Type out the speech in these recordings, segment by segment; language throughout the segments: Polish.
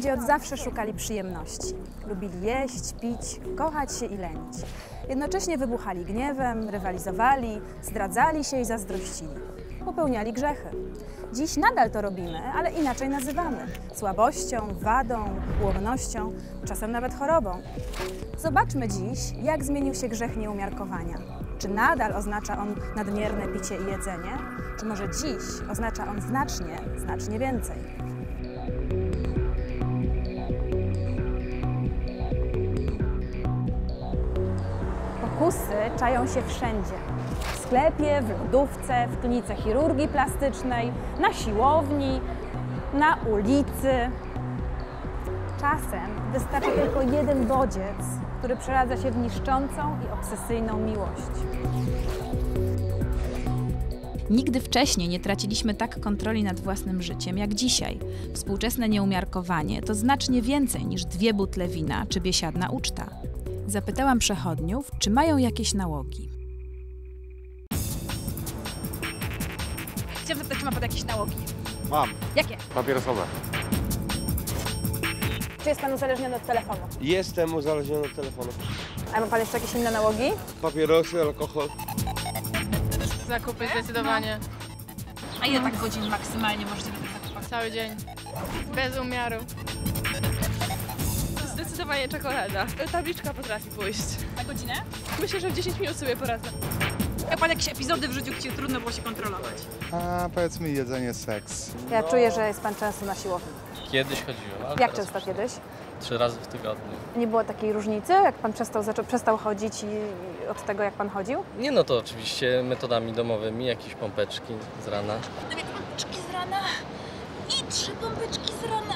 Ludzie od zawsze szukali przyjemności. Lubili jeść, pić, kochać się i lenić. Jednocześnie wybuchali gniewem, rywalizowali, zdradzali się i zazdrościli. Popełniali grzechy. Dziś nadal to robimy, ale inaczej nazywamy. Słabością, wadą, ułomnością, czasem nawet chorobą. Zobaczmy dziś, jak zmienił się grzech nieumiarkowania. Czy nadal oznacza on nadmierne picie i jedzenie, czy może dziś oznacza on znacznie, znacznie więcej? Pokusy czają się wszędzie. W sklepie, w lodówce, w klinice chirurgii plastycznej, na siłowni, na ulicy. Czasem wystarczy tylko jeden bodziec, który przeradza się w niszczącą i obsesyjną miłość. Nigdy wcześniej nie traciliśmy tak kontroli nad własnym życiem jak dzisiaj. Współczesne nieumiarkowanie to znacznie więcej niż dwie butle wina czy biesiadna uczta. Zapytałam przechodniów, czy mają jakieś nałogi. Chciałam zapytać, czy ma Pan jakieś nałogi? Mam. Jakie? Papierosowe. Czy jest Pan uzależniony od telefonu? Jestem uzależniony od telefonu. A ma Pan jeszcze jakieś inne nałogi? Papierosy, alkohol. Zakupy zdecydowanie. A ile tak godzin maksymalnie możecie na tych zakupach? Cały dzień. Bez umiaru. Zdecydowanie czekolada. Tabliczka potrafi pójść. Na godzinę? Myślę, że w 10 minut sobie poradzę. Miał Pan jakieś epizody w życiu, gdzie trudno było się kontrolować? A powiedzmy jedzenie seks. Ja czuję, że jest Pan często na siłowni. Kiedyś chodziłem, ale Jak teraz często kiedyś? trzy razy w tygodniu. Nie było takiej różnicy, jak Pan przestał, zaczął, przestał chodzić i od tego, jak Pan chodził? Nie no to oczywiście metodami domowymi, jakieś pompeczki z rana. Dwie pompeczki z rana i trzy pompeczki z rana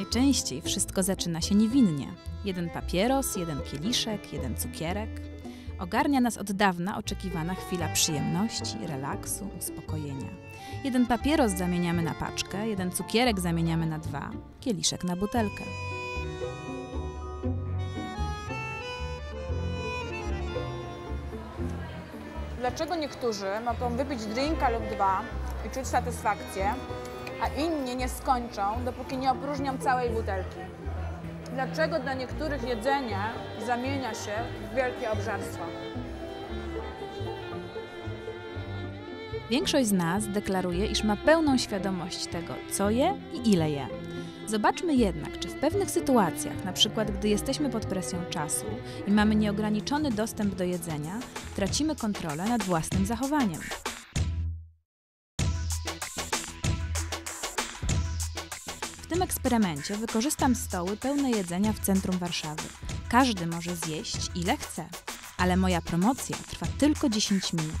Najczęściej wszystko zaczyna się niewinnie. Jeden papieros, jeden kieliszek, jeden cukierek. Ogarnia nas od dawna oczekiwana chwila przyjemności, relaksu, uspokojenia. Jeden papieros zamieniamy na paczkę, jeden cukierek zamieniamy na dwa, kieliszek na butelkę. Dlaczego niektórzy mogą wypić drinka lub dwa i czuć satysfakcję, a inni nie skończą, dopóki nie opróżnią całej butelki? Dlaczego dla niektórych jedzenie zamienia się w wielkie obżarstwo? Większość z nas deklaruje, iż ma pełną świadomość tego, co je i ile je. Zobaczmy jednak, czy w pewnych sytuacjach, na przykład gdy jesteśmy pod presją czasu i mamy nieograniczony dostęp do jedzenia, tracimy kontrolę nad własnym zachowaniem. Tym eksperymencie wykorzystam stoły pełne jedzenia w centrum Warszawy. Każdy może zjeść ile chce, ale moja promocja trwa tylko 10 minut.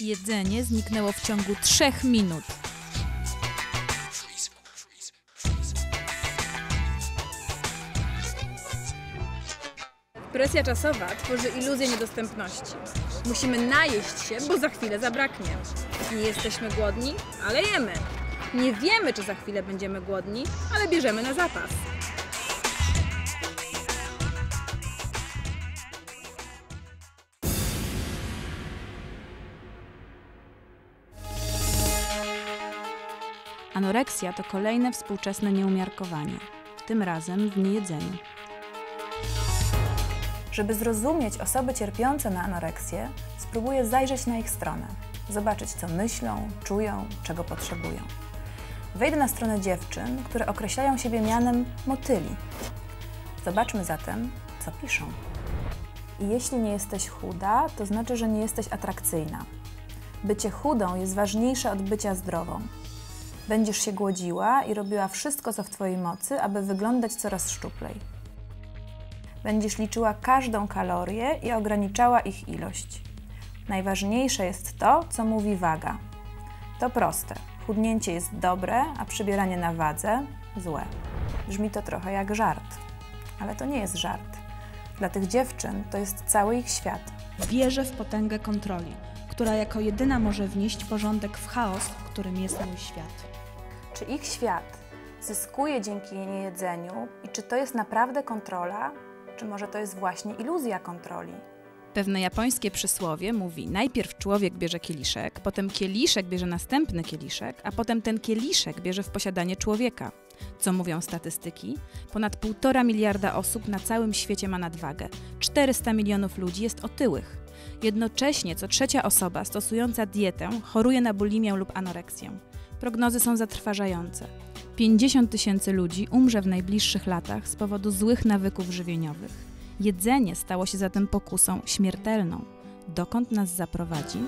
Jedzenie zniknęło w ciągu 3 minut. Presja czasowa tworzy iluzję niedostępności. Musimy najeść się, bo za chwilę zabraknie. Nie jesteśmy głodni, ale jemy. Nie wiemy, czy za chwilę będziemy głodni, ale bierzemy na zapas. Anoreksja to kolejne współczesne nieumiarkowanie, tym razem w niejedzeniu. Żeby zrozumieć osoby cierpiące na anoreksję, spróbuję zajrzeć na ich stronę, zobaczyć co myślą, czują, czego potrzebują. Wejdę na stronę dziewczyn, które określają siebie mianem motyli. Zobaczmy zatem, co piszą. I jeśli nie jesteś chuda, to znaczy, że nie jesteś atrakcyjna. Bycie chudą jest ważniejsze od bycia zdrową. Będziesz się głodziła i robiła wszystko, co w Twojej mocy, aby wyglądać coraz szczuplej. Będziesz liczyła każdą kalorię i ograniczała ich ilość. Najważniejsze jest to, co mówi waga. To proste. Chudnięcie jest dobre, a przybieranie na wadze złe. Brzmi to trochę jak żart, ale to nie jest żart. Dla tych dziewczyn to jest cały ich świat. Wierzę w potęgę kontroli, która jako jedyna może wnieść porządek w chaos, którym jest mój świat. Czy ich świat zyskuje dzięki niejedzeniu i czy to jest naprawdę kontrola, czy może to jest właśnie iluzja kontroli? Pewne japońskie przysłowie mówi: najpierw człowiek bierze kieliszek, potem kieliszek bierze następny kieliszek, a potem ten kieliszek bierze w posiadanie człowieka. Co mówią statystyki? Ponad 1,5 miliarda osób na całym świecie ma nadwagę. 400 milionów ludzi jest otyłych. Jednocześnie co trzecia osoba stosująca dietę choruje na bulimię lub anoreksję. Prognozy są zatrważające. 50 tysięcy ludzi umrze w najbliższych latach z powodu złych nawyków żywieniowych. Jedzenie stało się zatem pokusą śmiertelną. Dokąd nas zaprowadzi?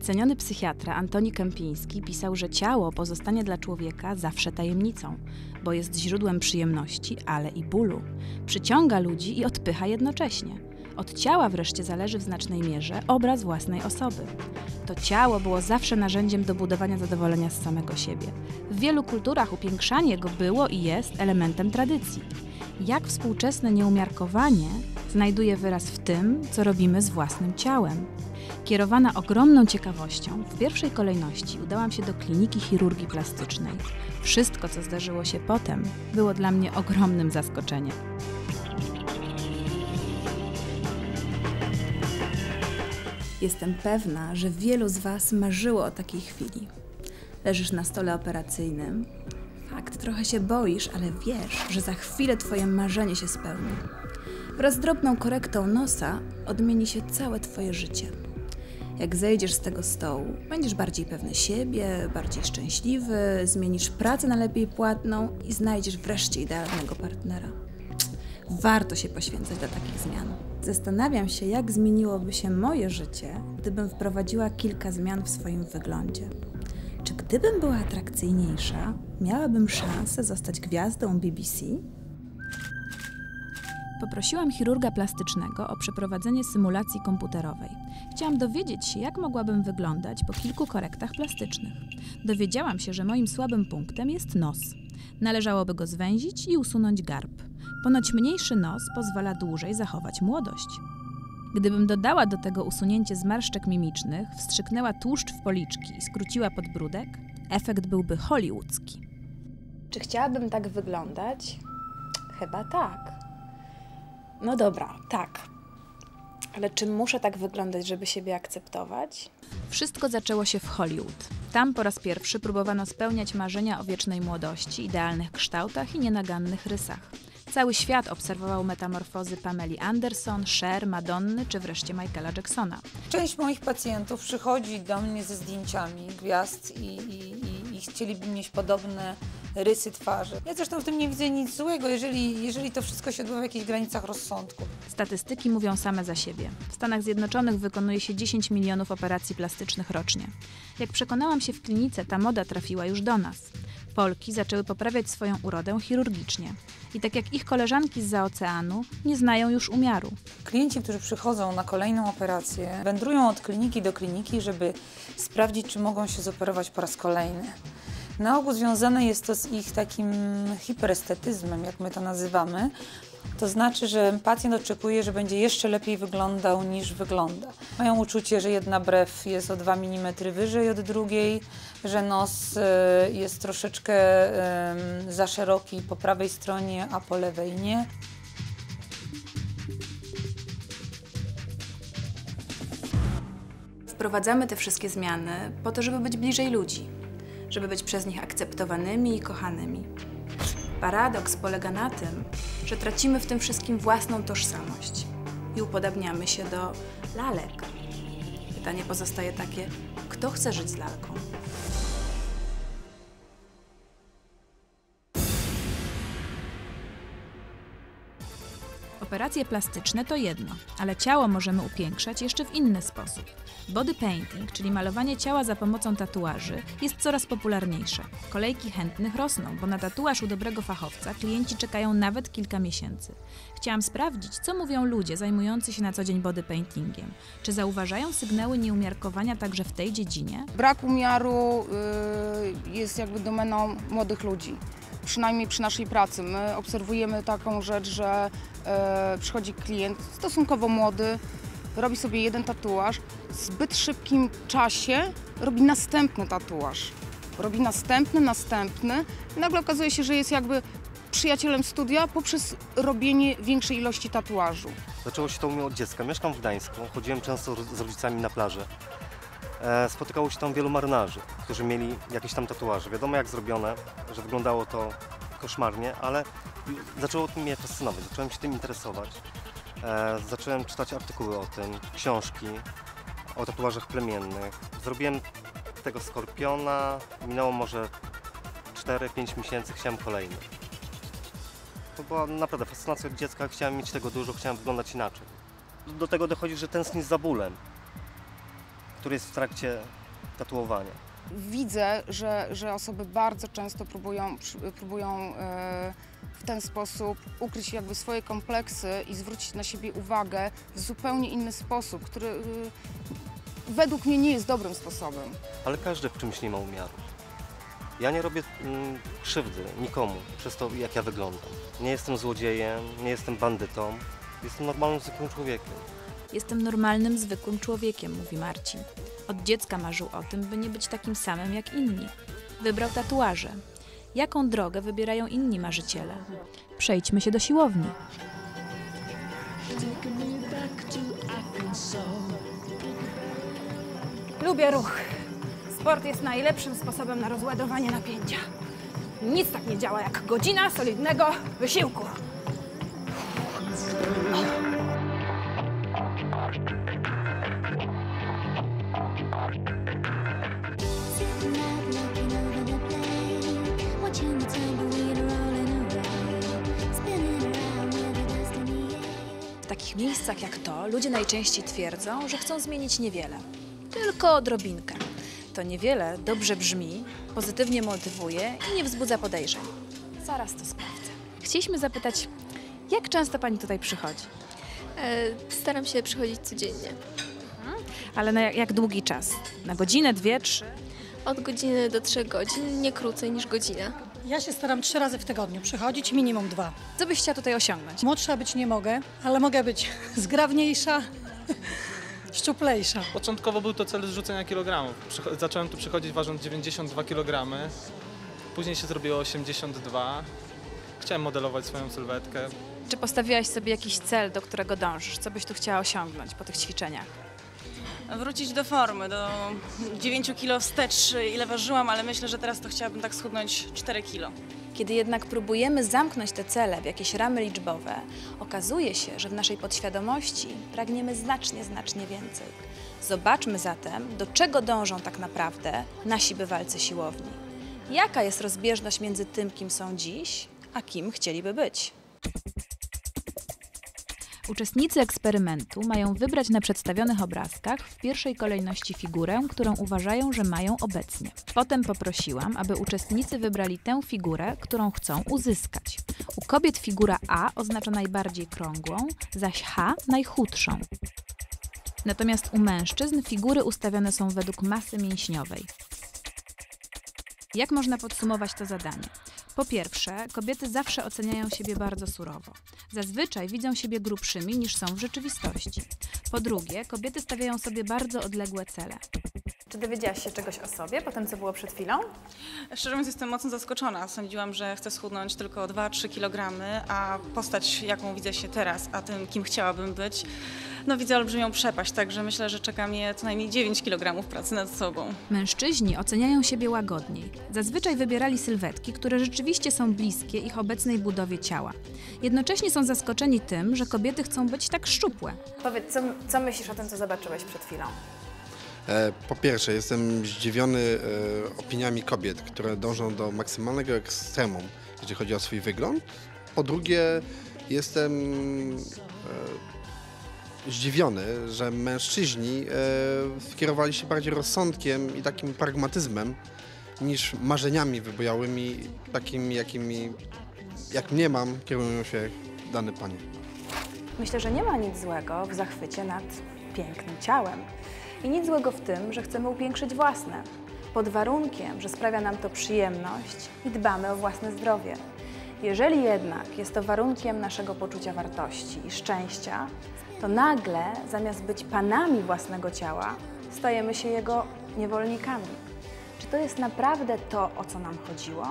Ceniony psychiatra Antoni Kępiński pisał, że ciało pozostanie dla człowieka zawsze tajemnicą, bo jest źródłem przyjemności, ale i bólu. Przyciąga ludzi i odpycha jednocześnie. Od ciała wreszcie zależy w znacznej mierze obraz własnej osoby. To ciało było zawsze narzędziem do budowania zadowolenia z samego siebie. W wielu kulturach upiększanie go było i jest elementem tradycji. Jak współczesne nieumiarkowanie znajduje wyraz w tym, co robimy z własnym ciałem. Kierowana ogromną ciekawością, w pierwszej kolejności udałam się do kliniki chirurgii plastycznej. Wszystko, co zdarzyło się potem, było dla mnie ogromnym zaskoczeniem. Jestem pewna, że wielu z Was marzyło o takiej chwili. Leżysz na stole operacyjnym. Fakt, trochę się boisz, ale wiesz, że za chwilę Twoje marzenie się spełni. Wraz z drobną korektą nosa odmieni się całe Twoje życie. Jak zejdziesz z tego stołu, będziesz bardziej pewny siebie, bardziej szczęśliwy, zmienisz pracę na lepiej płatną i znajdziesz wreszcie idealnego partnera. Warto się poświęcać dla takich zmian. Zastanawiam się, jak zmieniłoby się moje życie, gdybym wprowadziła kilka zmian w swoim wyglądzie. Czy gdybym była atrakcyjniejsza, miałabym szansę zostać gwiazdą BBC? Poprosiłam chirurga plastycznego o przeprowadzenie symulacji komputerowej. Chciałam dowiedzieć się, jak mogłabym wyglądać po kilku korektach plastycznych. Dowiedziałam się, że moim słabym punktem jest nos. Należałoby go zwęzić i usunąć garb. Ponoć mniejszy nos pozwala dłużej zachować młodość. Gdybym dodała do tego usunięcie zmarszczek mimicznych, wstrzyknęła tłuszcz w policzki i skróciła podbródek, efekt byłby hollywoodzki. Czy chciałabym tak wyglądać? Chyba tak. No dobra, tak. Ale czy muszę tak wyglądać, żeby siebie akceptować? Wszystko zaczęło się w Hollywood. Tam po raz pierwszy próbowano spełniać marzenia o wiecznej młodości, idealnych kształtach i nienagannych rysach. Cały świat obserwował metamorfozy Pameli Anderson, Cher, Madonny czy wreszcie Michaela Jacksona. Część moich pacjentów przychodzi do mnie ze zdjęciami gwiazd i, i, i, i chcieliby mieć podobne rysy twarzy. Ja zresztą w tym nie widzę nic złego, jeżeli, jeżeli to wszystko się odbywa w jakichś granicach rozsądku. Statystyki mówią same za siebie. W Stanach Zjednoczonych wykonuje się 10 milionów operacji plastycznych rocznie. Jak przekonałam się w klinice, ta moda trafiła już do nas. Polki zaczęły poprawiać swoją urodę chirurgicznie. I tak jak ich koleżanki z oceanu, nie znają już umiaru. Klienci, którzy przychodzą na kolejną operację, wędrują od kliniki do kliniki, żeby sprawdzić, czy mogą się zoperować po raz kolejny. Na ogół związane jest to z ich takim hiperestetyzmem, jak my to nazywamy. To znaczy, że pacjent oczekuje, że będzie jeszcze lepiej wyglądał niż wygląda. Mają uczucie, że jedna brew jest o 2 mm wyżej od drugiej, że nos y, jest troszeczkę y, za szeroki po prawej stronie, a po lewej nie. Wprowadzamy te wszystkie zmiany po to, żeby być bliżej ludzi, żeby być przez nich akceptowanymi i kochanymi. Paradoks polega na tym, że tracimy w tym wszystkim własną tożsamość i upodabniamy się do lalek. Pytanie pozostaje takie, kto chce żyć z lalką? Operacje plastyczne to jedno, ale ciało możemy upiększać jeszcze w inny sposób. Body painting, czyli malowanie ciała za pomocą tatuaży, jest coraz popularniejsze. Kolejki chętnych rosną, bo na tatuaż u dobrego fachowca klienci czekają nawet kilka miesięcy. Chciałam sprawdzić, co mówią ludzie zajmujący się na co dzień body paintingiem. Czy zauważają sygnały nieumiarkowania także w tej dziedzinie? Brak umiaru y, jest jakby domeną młodych ludzi. Przynajmniej przy naszej pracy. My obserwujemy taką rzecz, że e, przychodzi klient stosunkowo młody, robi sobie jeden tatuaż, w zbyt szybkim czasie robi następny tatuaż. Robi następny, następny i nagle okazuje się, że jest jakby przyjacielem studia poprzez robienie większej ilości tatuażu. Zaczęło się to u mnie od dziecka. Mieszkam w Gdańsku, chodziłem często z rodzicami na plażę. E, spotykało się tam wielu marynarzy, którzy mieli jakieś tam tatuaże. Wiadomo jak zrobione, że wyglądało to koszmarnie, ale zaczęło to mnie fascynować, zacząłem się tym interesować. E, zacząłem czytać artykuły o tym, książki o tatuażach plemiennych. Zrobiłem tego skorpiona, minęło może 4-5 miesięcy, chciałem kolejny. To była naprawdę fascynacja od dziecka, chciałem mieć tego dużo, chciałem wyglądać inaczej. Do tego dochodzi, że tęsknię za bólem, który jest w trakcie tatuowania. Widzę, że, że osoby bardzo często próbują, próbują e, w ten sposób ukryć jakby swoje kompleksy i zwrócić na siebie uwagę w zupełnie inny sposób, który e, według mnie nie jest dobrym sposobem. Ale każdy w czymś nie ma umiaru. Ja nie robię mm, krzywdy nikomu przez to, jak ja wyglądam. Nie jestem złodziejem, nie jestem bandytą. Jestem normalnym, zwykłym człowiekiem. Jestem normalnym, zwykłym człowiekiem, mówi Marcin. Od dziecka marzył o tym, by nie być takim samym jak inni. Wybrał tatuaże. Jaką drogę wybierają inni marzyciele? Przejdźmy się do siłowni. Lubię ruch. Sport jest najlepszym sposobem na rozładowanie napięcia. Nic tak nie działa jak godzina solidnego wysiłku. Miejscach jak to ludzie najczęściej twierdzą, że chcą zmienić niewiele. Tylko odrobinkę. To niewiele dobrze brzmi, pozytywnie motywuje i nie wzbudza podejrzeń. Zaraz to sprawdzę. Chcieliśmy zapytać, jak często pani tutaj przychodzi? E, Staram się przychodzić codziennie. Ale na jak, jak długi czas? Na godzinę, dwie, trzy? Od godziny do trzech godzin, nie krócej niż godzina. Ja się staram trzy razy w tygodniu przychodzić, minimum dwa. Co byś chciała tutaj osiągnąć? Młodsza być nie mogę, ale mogę być zgrawniejsza, szczuplejsza. Początkowo był to cel zrzucenia kilogramów. Przycho- zacząłem tu przychodzić ważąc 92 kg, później się zrobiło 82. Chciałem modelować swoją sylwetkę. Czy postawiłaś sobie jakiś cel, do którego dążysz? Co byś tu chciała osiągnąć po tych ćwiczeniach? Wrócić do formy, do 9 kg wstecz, ile ważyłam, ale myślę, że teraz to chciałabym tak schudnąć 4 kg. Kiedy jednak próbujemy zamknąć te cele w jakieś ramy liczbowe, okazuje się, że w naszej podświadomości pragniemy znacznie, znacznie więcej. Zobaczmy zatem, do czego dążą tak naprawdę nasi bywalcy siłowni. Jaka jest rozbieżność między tym, kim są dziś, a kim chcieliby być? Uczestnicy eksperymentu mają wybrać na przedstawionych obrazkach w pierwszej kolejności figurę, którą uważają, że mają obecnie. Potem poprosiłam, aby uczestnicy wybrali tę figurę, którą chcą uzyskać. U kobiet figura A oznacza najbardziej krągłą, zaś H najchudszą. Natomiast u mężczyzn figury ustawione są według masy mięśniowej. Jak można podsumować to zadanie? Po pierwsze, kobiety zawsze oceniają siebie bardzo surowo. Zazwyczaj widzą siebie grubszymi niż są w rzeczywistości. Po drugie, kobiety stawiają sobie bardzo odległe cele. Czy dowiedziałaś się czegoś o sobie po tym, co było przed chwilą? Szczerze mówiąc, jestem mocno zaskoczona. Sądziłam, że chcę schudnąć tylko 2-3 kg, a postać, jaką widzę się teraz, a tym, kim chciałabym być, no widzę olbrzymią przepaść, także myślę, że czeka mnie co najmniej 9 kg pracy nad sobą. Mężczyźni oceniają siebie łagodniej. Zazwyczaj wybierali sylwetki, które rzeczywiście są bliskie ich obecnej budowie ciała. Jednocześnie są zaskoczeni tym, że kobiety chcą być tak szczupłe. Powiedz, co, co myślisz o tym, co zobaczyłeś przed chwilą? E, Po pierwsze, jestem zdziwiony e, opiniami kobiet, które dążą do maksymalnego ekstremum, jeśli chodzi o swój wygląd. Po drugie, jestem e, zdziwiony, że mężczyźni skierowali się bardziej rozsądkiem i takim pragmatyzmem niż marzeniami wybojałymi, takimi, jakimi, jak mnie mam, kierują się dane panie. Myślę, że nie ma nic złego w zachwycie nad pięknym ciałem. I nic złego w tym, że chcemy upiększyć własne. pod warunkiem, że sprawia nam to przyjemność i dbamy o własne zdrowie. Jeżeli jednak jest to warunkiem naszego poczucia wartości i szczęścia, to nagle zamiast być panami własnego ciała, stajemy się jego niewolnikami. Czy to jest naprawdę to, o co nam chodziło?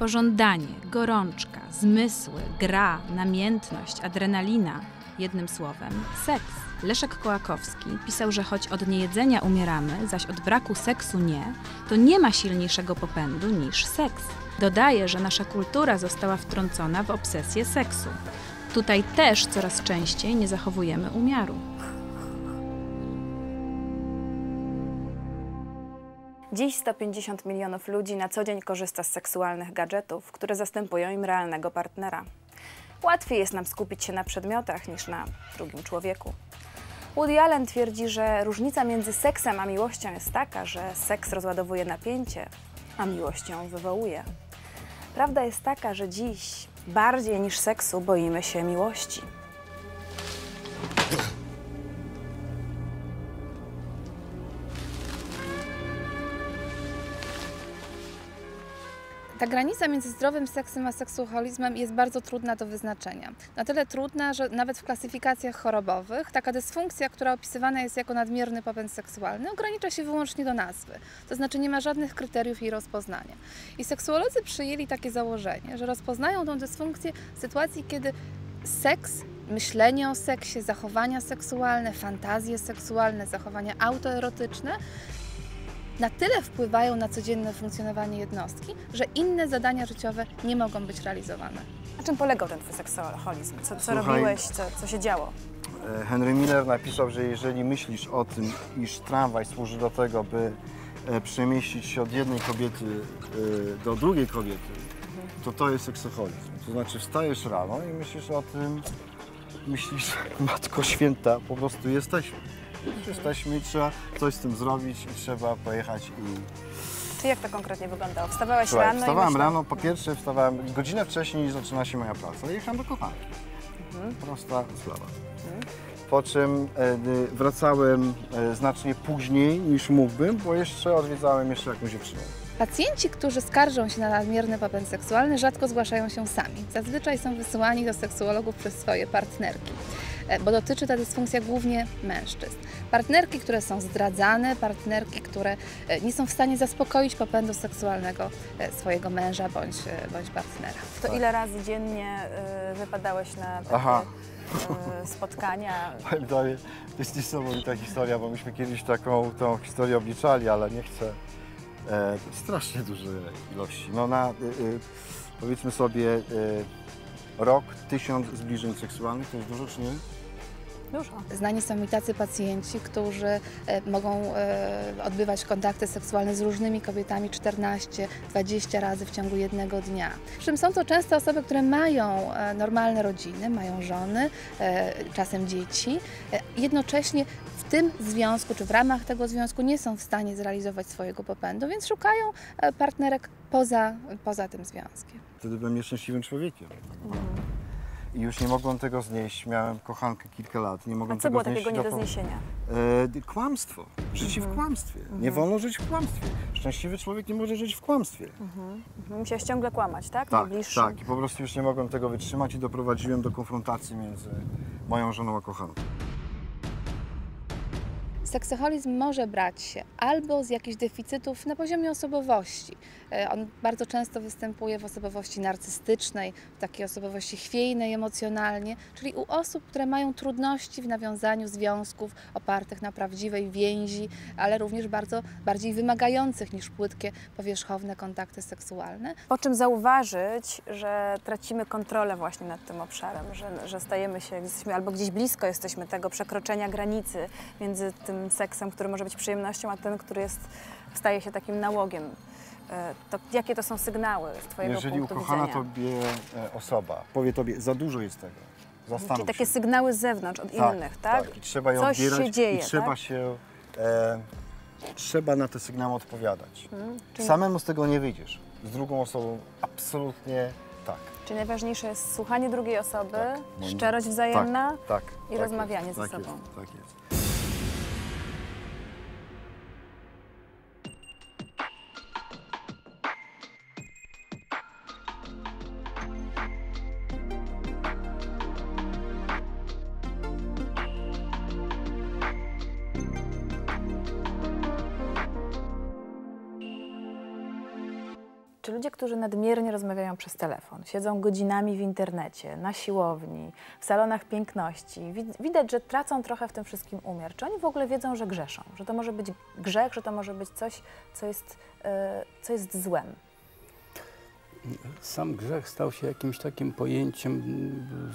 Pożądanie, gorączka, zmysły, gra, namiętność, adrenalina, jednym słowem seks. Leszek Kołakowski pisał, że choć od niejedzenia umieramy, zaś od braku seksu nie, to nie ma silniejszego popędu niż seks. Dodaje, że nasza kultura została wtrącona w obsesję seksu. Tutaj też coraz częściej nie zachowujemy umiaru. Dziś 150 milionów ludzi na co dzień korzysta z seksualnych gadżetów, które zastępują im realnego partnera. Łatwiej jest nam skupić się na przedmiotach niż na drugim człowieku. Woody Allen twierdzi, że różnica między seksem a miłością jest taka, że seks rozładowuje napięcie, a miłość ją wywołuje. Prawda jest taka, że dziś bardziej niż seksu boimy się miłości. Ta granica między zdrowym seksem a seksualizmem jest bardzo trudna do wyznaczenia. Na tyle trudna, że nawet w klasyfikacjach chorobowych taka dysfunkcja, która opisywana jest jako nadmierny popęd seksualny, ogranicza się wyłącznie do nazwy. To znaczy nie ma żadnych kryteriów jej rozpoznania. I seksuolodzy przyjęli takie założenie, że rozpoznają tą dysfunkcję w sytuacji, kiedy seks myślenie o seksie, zachowania seksualne, fantazje seksualne, zachowania autoerotyczne na tyle wpływają na codzienne funkcjonowanie jednostki, że inne zadania życiowe nie mogą być realizowane. Na czym polegał ten twój seksualizm? Co, co Słuchaj. robiłeś? Co, co się działo? E, Henry Miller napisał, że jeżeli myślisz o tym, iż tramwaj służy do tego, by e, przemieścić się od jednej kobiety e, do drugiej kobiety, to to jest seksoholizm. To znaczy wstajesz rano i myślisz o tym, myślisz, Matko Święta, po prostu jesteśmy. Jesteśmy i trzeba coś z tym zrobić i trzeba pojechać i Czy jak to konkretnie wyglądało? Wstawałeś Słuchaj, rano wstawałem i myślał- rano, po pierwsze wstawałem godzinę wcześniej niż zaczyna się moja praca. Jechałem do kochanki. Mhm. Prosta sprawa. Po czym y, wracałem e, znacznie później niż mógłbym, bo jeszcze odwiedzałem jeszcze jakąś dziewczynę. Pacjenci, którzy skarżą się na nadmierny popęd seksualny, rzadko zgłaszają się sami. Zazwyczaj są wysyłani do seksuologów przez swoje partnerki, bo dotyczy ta dysfunkcja głównie mężczyzn. Partnerki, które są zdradzane, partnerki, które e, nie są w stanie zaspokoić popędu seksualnego e, swojego męża bądź, e, bądź partnera. To ile razy dziennie wypadałeś na takie Aha. spotkania? Powiem tobie, to jest niesamowita historia, bo myśmy kiedyś taką tą historię obliczali, ale nie chcę. E, strasznie duże ilości. No na, y, y, powiedzmy sobie, y, rok, tysiąc zbliżeń seksualnych, to jest dużo czy nie? Dużo. Znani są mi tacy pacjenci, którzy e, mogą e, odbywać kontakty seksualne z różnymi kobietami 14-20 razy w ciągu jednego dnia. Przy czym są to często osoby, które mają e, normalne rodziny, mają żony, czasem dzieci. Jednocześnie w tym związku, czy w ramach tego związku nie są w stanie zrealizować swojego popędu, więc szukają partnerek poza, poza tym związkiem. Wtedy byłem nieszczęśliwym człowiekiem. I już nie mogłem tego znieść. Miałem kochankę kilka lat. Nie A mogłem co tego było znieść. takiego nie do zniesienia? E, kłamstwo. Życie Mhm. w kłamstwie. Nie Mhm. wolno żyć w kłamstwie. Szczęśliwy człowiek nie może żyć w kłamstwie. Mhm. Mhm. Musiałeś ciągle kłamać, tak? Tak, Najbliższym. tak. I po prostu już nie mogłem tego wytrzymać i doprowadziłem do konfrontacji między moją żoną a kochanką. Seksoholizm może brać się albo z jakichś deficytów na poziomie osobowości. E, On bardzo często występuje w osobowości narcystycznej, w takiej osobowości chwiejnej emocjonalnie, czyli u osób, które mają trudności w nawiązaniu związków opartych na prawdziwej więzi, ale również bardzo bardziej wymagających niż płytkie, powierzchowne kontakty seksualne. Po czym zauważyć, że tracimy kontrolę właśnie nad tym obszarem, że, że stajemy się, jesteśmy albo gdzieś blisko jesteśmy tego przekroczenia granicy między tym seksem, który może być przyjemnością, a tym, który jest, staje się takim nałogiem. E, To jakie to są sygnały z Twojego Jeżeli punktu ukochana widzenia? tobie e, osoba powie tobie, za dużo jest tego, zastanów Czyli takie się. sygnały z zewnątrz, od Tak, innych, tak? tak. I trzeba je Coś odbierać się dzieje, i trzeba tak? się, e, trzeba na te sygnały odpowiadać. Mhm. Czyli- Samemu z tego nie wyjdziesz. Z drugą osobą absolutnie Tak. Czyli najważniejsze jest słuchanie drugiej osoby, moim- szczerość wzajemna Tak, tak, i tak rozmawianie jest, ze tak sobą. Jest, tak jest. Czy ludzie, którzy nadmiernie rozmawiają przez telefon, siedzą godzinami w internecie, na siłowni, w salonach piękności, wid- widać, że tracą trochę w tym wszystkim umiar. Czy oni w ogóle wiedzą, że grzeszą? Że to może być grzech, że to może być coś, co jest, e, co jest złem? Sam grzech stał się jakimś takim pojęciem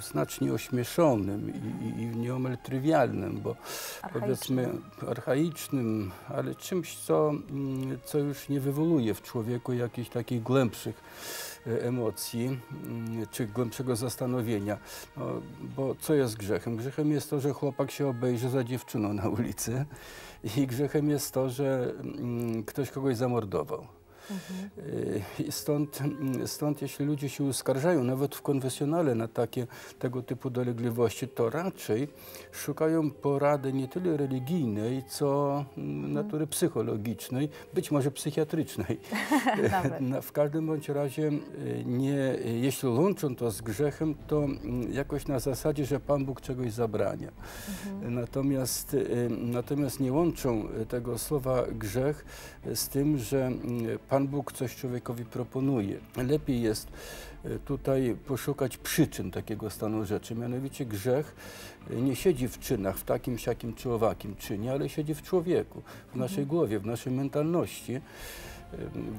znacznie ośmieszonym i, i, nieomal trywialnym, bo powiedzmy archaicznym, ale czymś, co, mm, co już nie wywołuje w człowieku jakichś takich głębszych e, emocji mm, czy głębszego zastanowienia. No, bo co jest grzechem? Grzechem jest to, że chłopak się obejrzy za dziewczyną na ulicy i grzechem jest to, że mm, ktoś kogoś zamordował. Y, I stąd, mm, stąd jeśli ludzie się uskarżają, nawet w konfesjonale, na takie tego typu dolegliwości, to raczej szukają porady nie tyle religijnej, co mm, natury psychologicznej, być może psychiatrycznej. Na- w każdym bądź razie y, nie, jeśli łączą to z grzechem, to mm, jakoś na zasadzie, że Pan Bóg czegoś zabrania. Natomiast, y, natomiast nie łączą y, tego słowa grzech y, z tym, że y, Pan Bóg coś człowiekowi proponuje. Lepiej jest y, tutaj poszukać przyczyn takiego stanu rzeczy. Mianowicie grzech y, nie siedzi w czynach, w takim, siakim czy owakim czynie, ale siedzi w człowieku, w naszej głowie, w naszej mentalności.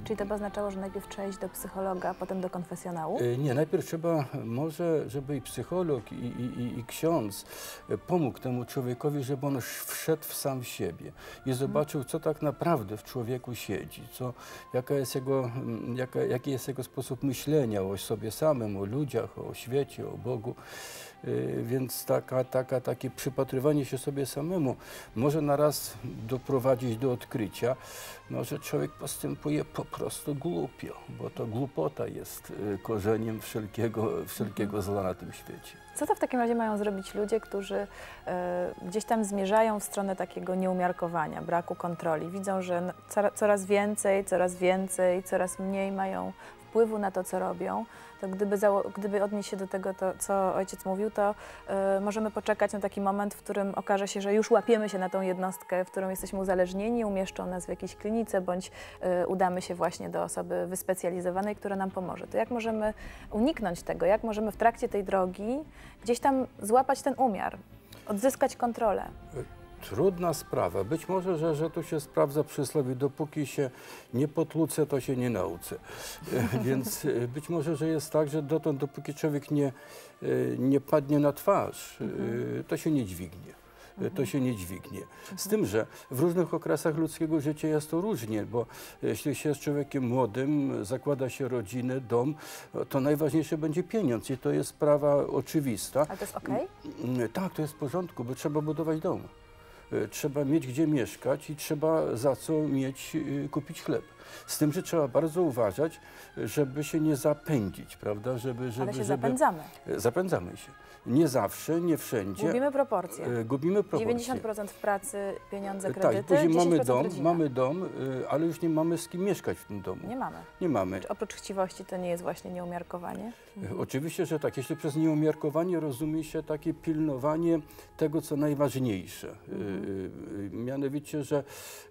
Czyli to by oznaczało, że najpierw trzeba iść do psychologa, a potem do konfesjonału? Y, Nie, najpierw trzeba może, żeby i psycholog, i, i, i, ksiądz y, pomógł temu człowiekowi, żeby on sz- wszedł w sam siebie i zobaczył, co tak naprawdę w człowieku siedzi, co, jaka jest jego, mm, jaka, jaki jest jego sposób myślenia o sobie samym, o ludziach, o świecie, o Bogu. Y, Więc taka, taka, takie przypatrywanie się sobie samemu może na raz doprowadzić do odkrycia, no, że człowiek postępuje po prostu głupio, bo to głupota jest y, korzeniem wszelkiego, wszelkiego zła na tym świecie. Co to w takim razie mają zrobić ludzie, którzy e, gdzieś tam zmierzają w stronę takiego nieumiarkowania, braku kontroli? Widzą, że coraz więcej, coraz więcej, coraz mniej mają wpływu na to, co robią. To gdyby, gdyby odnieść się do tego, to, co ojciec mówił, to e, możemy poczekać na taki moment, w którym okaże się, że już łapiemy się na tą jednostkę, w którą jesteśmy uzależnieni, umieszczą nas w jakiejś klinice, bądź e, udamy się właśnie do osoby wyspecjalizowanej, która nam pomoże. To jak możemy uniknąć tego? Jak możemy w trakcie tej drogi gdzieś tam złapać ten umiar, odzyskać kontrolę? Trudna sprawa. Być może, że, że tu się sprawdza przysłowie, dopóki się nie potłuce, to się nie nauczę. Więc e, być może, że jest tak, że dotąd, dopóki człowiek nie, e, nie padnie na twarz, e, to się nie dźwignie. To się nie dźwignie. Z tym, że w różnych okresach ludzkiego życia jest to różnie, bo jeśli się jest człowiekiem młodym, zakłada się rodzinę, dom, to najważniejsze będzie pieniądz i to jest sprawa oczywista. Ale to jest okej? Mm, Tak, to jest w porządku, bo trzeba budować dom. Trzeba mieć gdzie mieszkać i trzeba za co mieć, y, kupić chleb. Z tym, że trzeba bardzo uważać, żeby się nie zapędzić, prawda? Żeby, żeby, Ale się żeby... zapędzamy. E, Zapędzamy się. Nie zawsze, nie wszędzie. Gubimy proporcje. E, Gubimy proporcje. 90% w pracy, pieniądze, Tak, kredyty, później 10% mamy dom, rodzina. mamy dom, ale już nie mamy z kim mieszkać w tym domu. Nie mamy. Nie mamy. Czy oprócz chciwości to nie jest właśnie nieumiarkowanie? E, Oczywiście, że tak. Jeśli przez nieumiarkowanie rozumie się takie pilnowanie tego, co najważniejsze. Y, Mianowicie, że,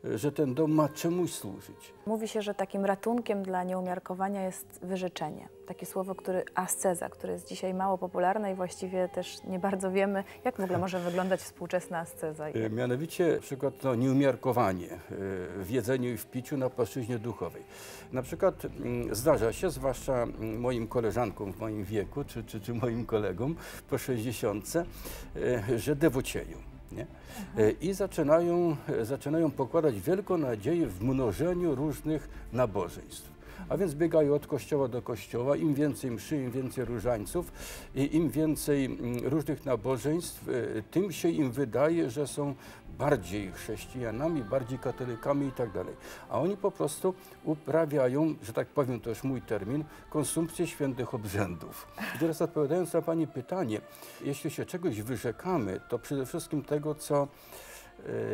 że ten dom ma czemuś służyć. Mówi się, że takim ratunkiem dla nieumiarkowania jest wyrzeczenie. Takie słowo, które asceza, które jest dzisiaj mało popularne i właściwie też nie bardzo wiemy, jak w ogóle może wyglądać współczesna asceza. E, Mianowicie przykład to nieumiarkowanie e, w jedzeniu i w piciu na płaszczyźnie duchowej. Na przykład mm, zdarza się, zwłaszcza mm, moim koleżankom w moim wieku, czy, czy, czy moim kolegom po 60, e, że dewocieją. Nie? E, I zaczynają, e, zaczynają pokładać wielką nadzieję w mnożeniu różnych nabożeństw. A więc biegają od kościoła do kościoła, im więcej mszy, im więcej różańców, im więcej mm, różnych nabożeństw, y, tym się im wydaje, że są bardziej chrześcijanami, bardziej katolikami i tak dalej. A oni po prostu uprawiają, że tak powiem, to już mój termin, konsumpcję świętych obrzędów. I teraz odpowiadając na Pani pytanie, jeśli się czegoś wyrzekamy, to przede wszystkim tego, co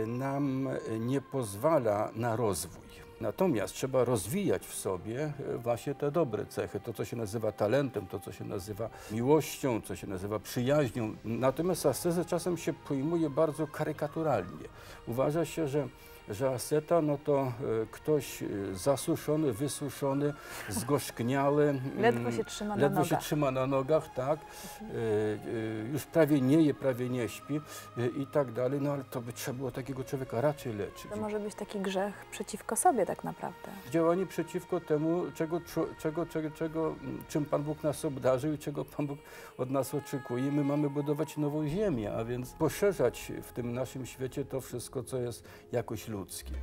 nam nie pozwala na rozwój. Natomiast trzeba rozwijać w sobie e, właśnie te dobre cechy, to co się nazywa talentem, to co się nazywa miłością, co się nazywa przyjaźnią. Natomiast ascezę czasem się pojmuje bardzo karykaturalnie. Uważa się, że że asceta no to e, ktoś e, zasuszony, wysuszony, zgorzkniały. mm, Ledwo się trzyma na ledwo się nogach. trzyma na nogach, tak. E, e, już prawie nie je, prawie nie śpi i tak dalej. No ale to by trzeba było takiego człowieka raczej leczyć. To może być taki grzech przeciwko sobie tak naprawdę. Działanie przeciwko temu, czego, czego, czego, czego, mm, czym Pan Bóg nas obdarzył i czego Pan Bóg od nas oczekuje. My mamy budować nową ziemię, a więc poszerzać w tym naszym świecie to wszystko, co jest jakoś Ludzki.